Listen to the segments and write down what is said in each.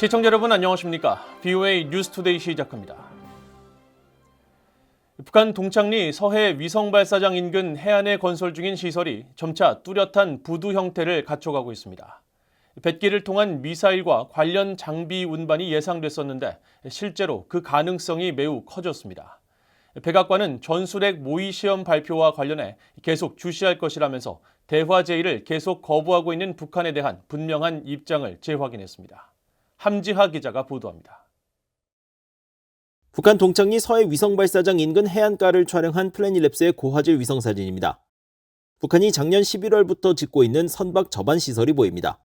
시청자 여러분 안녕하십니까? BOA 뉴스투데이 시작합니다. 북한 동창리 서해 위성 발사장 인근 해안에 건설 중인 시설이 점차 뚜렷한 부두 형태를 갖춰가고 있습니다. 뱃길을 통한 미사일과 관련 장비 운반이 예상됐었는데 실제로 그 가능성이 매우 커졌습니다. 백악관은 전술핵 모의 시험 발표와 관련해 계속 주시할 것이라면서 대화 제의를 계속 거부하고 있는 북한에 대한 분명한 입장을 재확인했습니다. 함지하 기자가 보도합니다. 북한 동창리 서해 위성 발사장 인근 해안가를 촬영한 플래닛랩스의 고화질 위성 사진입니다. 북한이 작년 11월부터 짓고 있는 선박 접안 시설이 보입니다.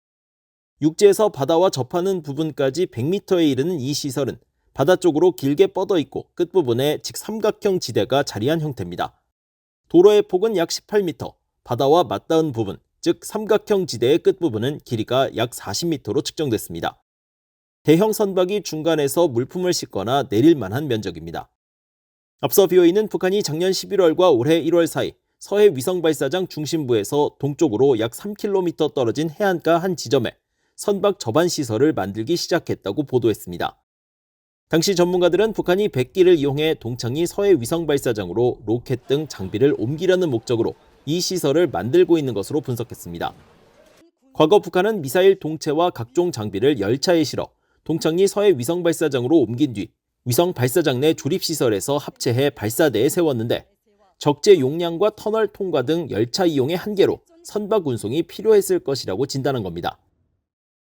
육지에서 바다와 접하는 부분까지 100m에 이르는 이 시설은 바다 쪽으로 길게 뻗어 있고 끝부분에 직삼각형 지대가 자리한 형태입니다. 도로의 폭은 약 18m, 바다와 맞닿은 부분, 즉 삼각형 지대의 끝부분은 길이가 약 40m로 측정됐습니다. 대형 선박이 중간에서 물품을 싣거나 내릴 만한 면적입니다. 앞서 BOE는 북한이 작년 11월과 올해 1월 사이 서해 위성 발사장 중심부에서 동쪽으로 약 3km 떨어진 해안가 한 지점에 선박 접안 시설을 만들기 시작했다고 보도했습니다. 당시 전문가들은 북한이 백기를 이용해 동창리 서해 위성 발사장으로 로켓 등 장비를 옮기려는 목적으로 이 시설을 만들고 있는 것으로 분석했습니다. 과거 북한은 미사일 동체와 각종 장비를 열차에 실어 동창리 서해 위성 발사장으로 옮긴 뒤 위성 발사장 내 조립 시설에서 합체해 발사대에 세웠는데 적재 용량과 터널 통과 등 열차 이용의 한계로 선박 운송이 필요했을 것이라고 진단한 겁니다.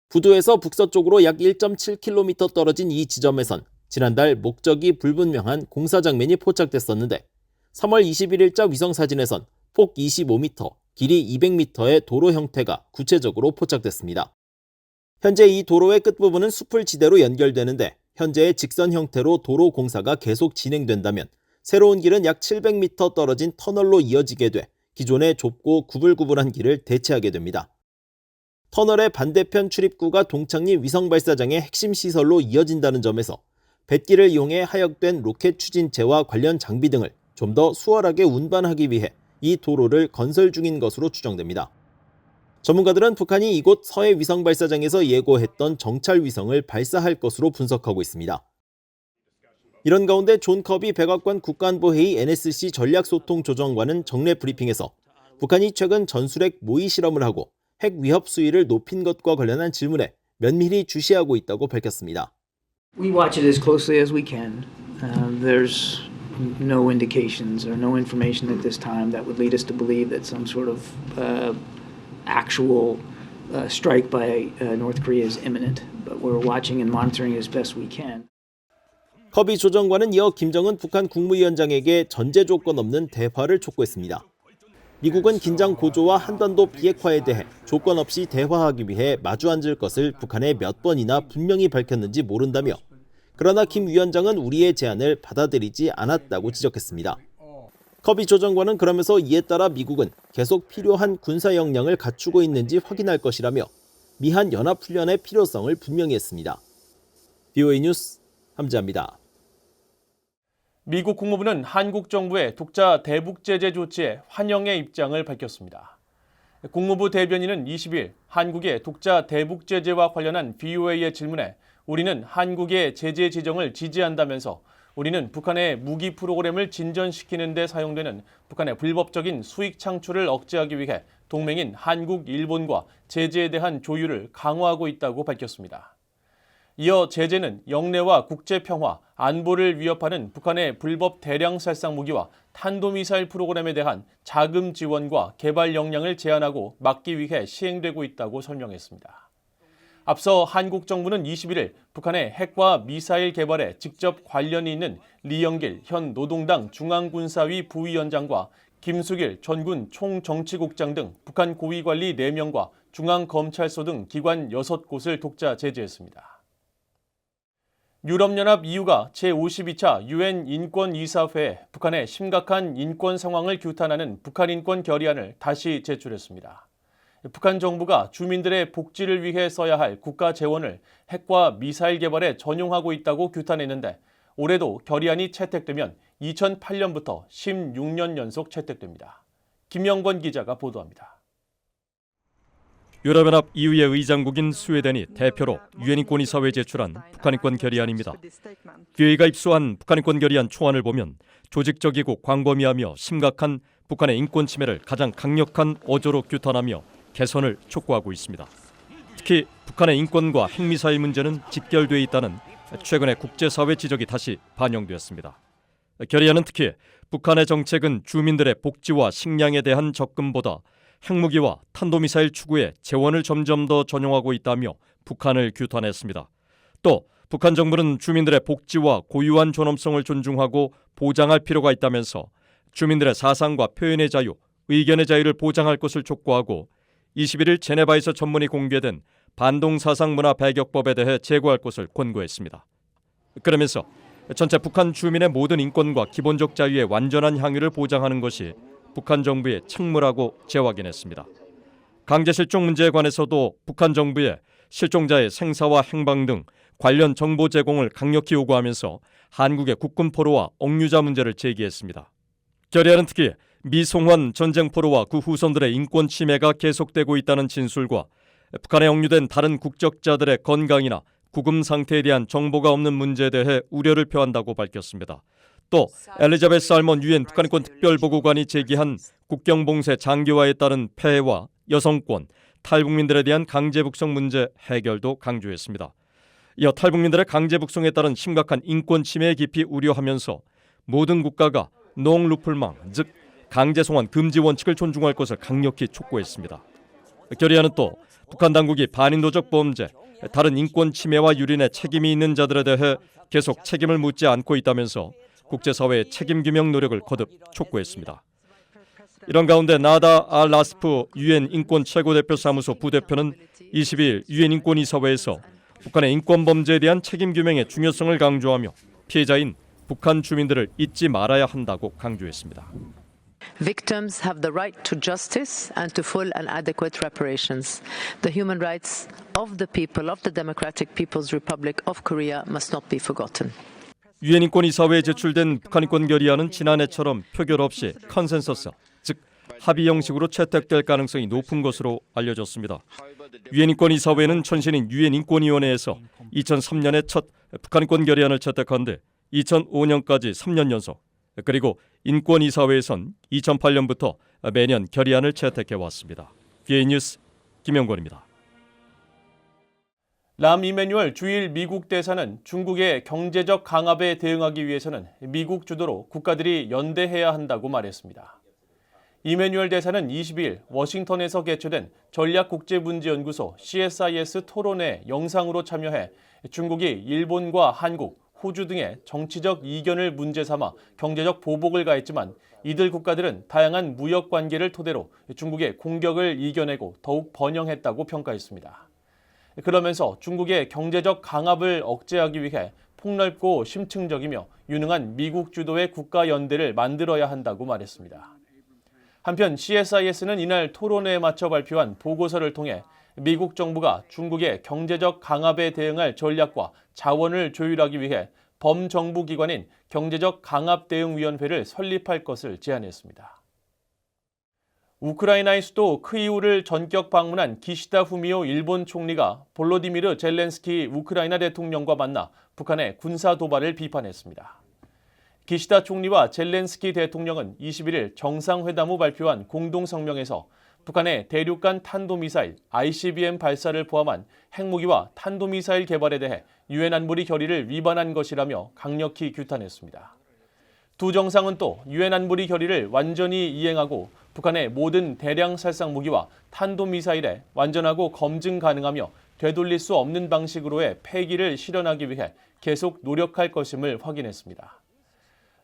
부두에서 북서쪽으로 약 1.7km 떨어진 이 지점에선 지난달 목적이 불분명한 공사 장면이 포착됐었는데 3월 21일자 위성 사진에선 폭 25m, 길이 200m의 도로 형태가 구체적으로 포착됐습니다. 현재 이 도로의 끝부분은 숲을 지대로 연결되는데 현재의 직선 형태로 도로 공사가 계속 진행된다면 새로운 길은 약 700m 떨어진 터널로 이어지게 돼 기존의 좁고 구불구불한 길을 대체하게 됩니다. 터널의 반대편 출입구가 동창리 위성 발사장의 핵심 시설로 이어진다는 점에서 뱃길을 이용해 하역된 로켓 추진체와 관련 장비 등을 좀 더 수월하게 운반하기 위해 이 도로를 건설 중인 것으로 추정됩니다. 전문가들은 북한이 이곳 서해 위성 발사장에서 예고했던 정찰 위성을 발사할 것으로 분석하고 있습니다. 이런 가운데 존 커비 백악관 국가안보회의 NSC 전략소통조정관은 정례 브리핑에서 북한이 최근 전술핵 모의 실험을 하고 핵 위협 수위를 높인 것과 관련한 질문에 면밀히 주시하고 있다고 밝혔습니다. We watch it as closely as we can. Uh, there's no indications or no information at this time that would lead us to believe that some sort of uh, actual uh, strike by uh, North Korea is imminent. But we're watching and monitoring as best we can. 커비 조정관은 이어 김정은 북한 국무위원장에게 전제 조건 없는 대화를 촉구했습니다. 미국은 긴장 고조와 한반도 비핵화에 대해 조건 없이 대화하기 위해 마주 앉을 것을 북한에 몇 번이나 분명히 밝혔는지 모른다며 그러나 김 위원장은 우리의 제안을 받아들이지 않았다고 지적했습니다. 커비 조정관은 그러면서 이에 따라 미국은 계속 필요한 군사 역량을 갖추고 있는지 확인할 것이라며 미한 연합 훈련의 필요성을 분명히 했습니다. BOA 뉴스 함지합니다. 미국 국무부는 한국 정부의 독자 대북 제재 조치에 환영의 입장을 밝혔습니다. 국무부 대변인은 20일 한국의 독자 대북 제재와 관련한 BOA의 질문에 우리는 한국의 제재 지정을 지지한다면서 우리는 북한의 무기 프로그램을 진전시키는 데 사용되는 북한의 불법적인 수익 창출을 억제하기 위해 동맹인 한국, 일본과 제재에 대한 조율을 강화하고 있다고 밝혔습니다. 이어 제재는 영내와 국제 평화, 안보를 위협하는 북한의 불법 대량 살상 무기와 탄도미사일 프로그램에 대한 자금 지원과 개발 역량을 제한하고 막기 위해 시행되고 있다고 설명했습니다. 앞서 한국 정부는 21일 북한의 핵과 미사일 개발에 직접 관련이 있는 리영길 현 노동당 중앙군사위 부위원장과 김수길 전군 총정치국장 등 북한 고위관리 4명과 중앙검찰소 등 기관 6곳을 독자 제재했습니다. 유럽연합 EU가 제52차 유엔 인권이사회에 북한의 심각한 인권 상황을 규탄하는 북한 인권 결의안을 다시 제출했습니다. 북한 정부가 주민들의 복지를 위해 써야 할 국가 재원을 핵과 미사일 개발에 전용하고 있다고 규탄했는데 올해도 결의안이 채택되면 2008년부터 16년 연속 채택됩니다. 김영권 기자가 보도합니다. 유럽연합 EU의 의장국인 스웨덴이 대표로 유엔 인권이사회에 제출한 북한 인권 결의안입니다. VA가 입수한 북한 인권 결의안 초안을 보면 조직적이고 광범위하며 심각한 북한의 인권 침해를 가장 강력한 어조로 규탄하며 개선을 촉구하고 있습니다. 특히 북한의 인권과 핵미사일 문제는 직결돼 있다는 최근의 국제사회 지적이 다시 반영되었습니다. 결의안은 특히 북한의 정책은 주민들의 복지와 식량에 대한 접근보다 핵무기와 탄도미사일 추구에 재원을 점점 더 전용하고 있다며 북한을 규탄했습니다. 또 북한 정부는 주민들의 복지와 고유한 존엄성을 존중하고 보장할 필요가 있다면서 주민들의 사상과 표현의 자유, 의견의 자유를 보장할 것을 촉구하고 21일 제네바에서 전문이 공개된 반동사상 문화 배격법에 대해 제고할 것을 권고했습니다. 그러면서 전체 북한 주민의 모든 인권과 기본적 자유의 완전한 향유를 보장하는 것이 북한 정부의 책무라고 재확인했습니다. 강제 실종 문제에 관해서도 북한 정부에 실종자의 생사와 행방 등 관련 정보 제공을 강력히 요구하면서 한국의 국군 포로와 억류자 문제를 제기했습니다. 결의안은 특히 미송환 전쟁 포로와 그 후손들의 인권 침해가 계속되고 있다는 진술과 북한에 억류된 다른 국적자들의 건강이나 구금 상태에 대한 정보가 없는 문제에 대해 우려를 표한다고 밝혔습니다. 또 엘리자베스 알먼 유엔 북한인권 특별보고관이 제기한 국경봉쇄 장기화에 따른 폐해와 여성권, 탈북민들에 대한 강제 북송 문제 해결도 강조했습니다. 이어 탈북민들의 강제 북송에 따른 심각한 인권 침해에 깊이 우려하면서 모든 국가가 농루플망 즉 강제 송환 금지 원칙을 존중할 것을 강력히 촉구했습니다. 결의안은 또 북한 당국이 반인도적 범죄, 다른 인권 침해와 유린에 책임이 있는 자들에 대해 계속 책임을 묻지 않고 있다면서 국제사회의 책임 규명 노력을 거듭 촉구했습니다. 이런 가운데 나다 알 라스프 유엔 인권 최고대표 사무소 부대표는 22일 유엔 인권 이사회에서 북한의 인권 범죄에 대한 책임 규명의 중요성을 강조하며 피해자인 북한 주민들을 잊지 말아야 한다고 강조했습니다. Victims have the right to justice and to full and adequate reparations. The human rights of the people of the Democratic People's Republic of Korea must not be forgotten. 유엔 인권이사회에 제출된 북한 인권 결의안은 지난해처럼 표결 없이 컨센서스, 즉 합의 형식으로 채택될 가능성이 높은 것으로 알려졌습니다. 유엔 인권이사회는 천신인 유엔 인권위원회에서 2003년에 첫 북한 인권 결의안을 채택한 뒤 2005년까지 3년 연속 그리고 인권이사회에선 2008년부터 매년 결의안을 채택해 왔습니다. 기의 뉴스 김영권입니다. 람 이메뉴얼 주일 미국 대사는 중국의 경제적 강압에 대응하기 위해서는 미국 주도로 국가들이 연대해야 한다고 말했습니다. 이메뉴얼 대사는 22일 워싱턴에서 개최된 전략국제문제연구소 CSIS 토론회 영상으로 참여해 중국이 일본과 한국, 호주 등의 정치적 이견을 문제 삼아 경제적 보복을 가했지만 이들 국가들은 다양한 무역 관계를 토대로 중국의 공격을 이겨내고 더욱 번영했다고 평가했습니다. 그러면서 중국의 경제적 강압을 억제하기 위해 폭넓고 심층적이며 유능한 미국 주도의 국가 연대를 만들어야 한다고 말했습니다. 한편 CSIS는 이날 토론회에 맞춰 발표한 보고서를 통해 미국 정부가 중국의 경제적 강압에 대응할 전략과 자원을 조율하기 위해 범정부 기관인 경제적 강압 대응 위원회를 설립할 것을 제안했습니다. 우크라이나의 수도 크이우를 전격 방문한 기시다 후미오 일본 총리가 볼로디미르 젤렌스키 우크라이나 대통령과 만나 북한의 군사 도발을 비판했습니다. 기시다 총리와 젤렌스키 대통령은 21일 정상회담 후 발표한 공동 성명에서 북한의 대륙간 탄도미사일 ICBM 발사를 포함한 핵무기와 탄도미사일 개발에 대해 유엔 안보리 결의를 위반한 것이라며 강력히 규탄했습니다. 두 정상은 또 유엔 안보리 결의를 완전히 이행하고 북한의 모든 대량 살상 무기와 탄도미사일에 완전하고 검증 가능하며 되돌릴 수 없는 방식으로의 폐기를 실현하기 위해 계속 노력할 것임을 확인했습니다.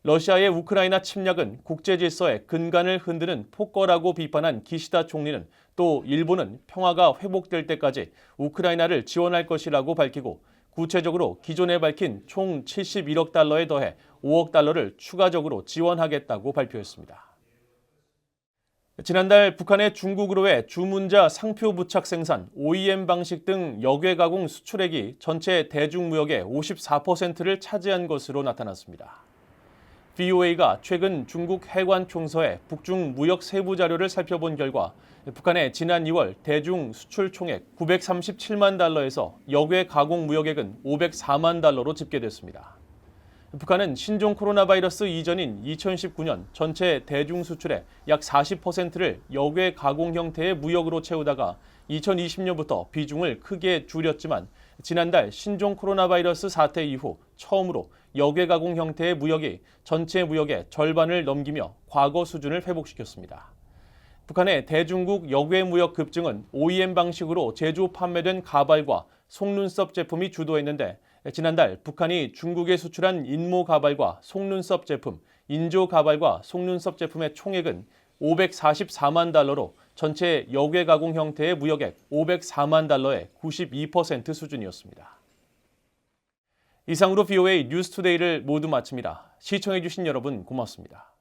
러시아의 우크라이나 침략은 국제 질서의 근간을 흔드는 폭거라고 비판한 기시다 총리는 또 일본은 평화가 회복될 때까지 우크라이나를 지원할 것이라고 밝히고 구체적으로 기존에 밝힌 총 71억 달러에 더해 5억 달러를 추가적으로 지원하겠다고 발표했습니다. 지난달 북한의 중국으로의 주문자 상표 부착 생산, OEM 방식 등 역외 가공 수출액이 전체 대중무역의 54%를 차지한 것으로 나타났습니다. VOA가 최근 중국 해관 총서의 북중 무역 세부 자료를 살펴본 결과 북한의 지난 2월 대중 수출 총액 937만 달러에서 역외 가공 무역액은 504만 달러로 집계됐습니다. 북한은 신종 코로나 바이러스 이전인 2019년 전체 대중 수출의 약 40%를 역외 가공 형태의 무역으로 채우다가 2020년부터 비중을 크게 줄였지만 지난달 신종 코로나 바이러스 사태 이후 처음으로 역외 가공 형태의 무역이 전체 무역의 절반을 넘기며 과거 수준을 회복시켰습니다. 북한의 대중국 역외 무역 급증은 OEM 방식으로 제조 판매된 가발과 속눈썹 제품이 주도했는데 지난달 북한이 중국에 수출한 인모 가발과 속눈썹 제품, 인조 가발과 속눈썹 제품의 총액은 544만 달러로 전체 역외 가공 형태의 무역액 504만 달러의 92% 수준이었습니다. 이상으로 VOA 뉴스투데이를 모두 마칩니다. 시청해주신 여러분 고맙습니다.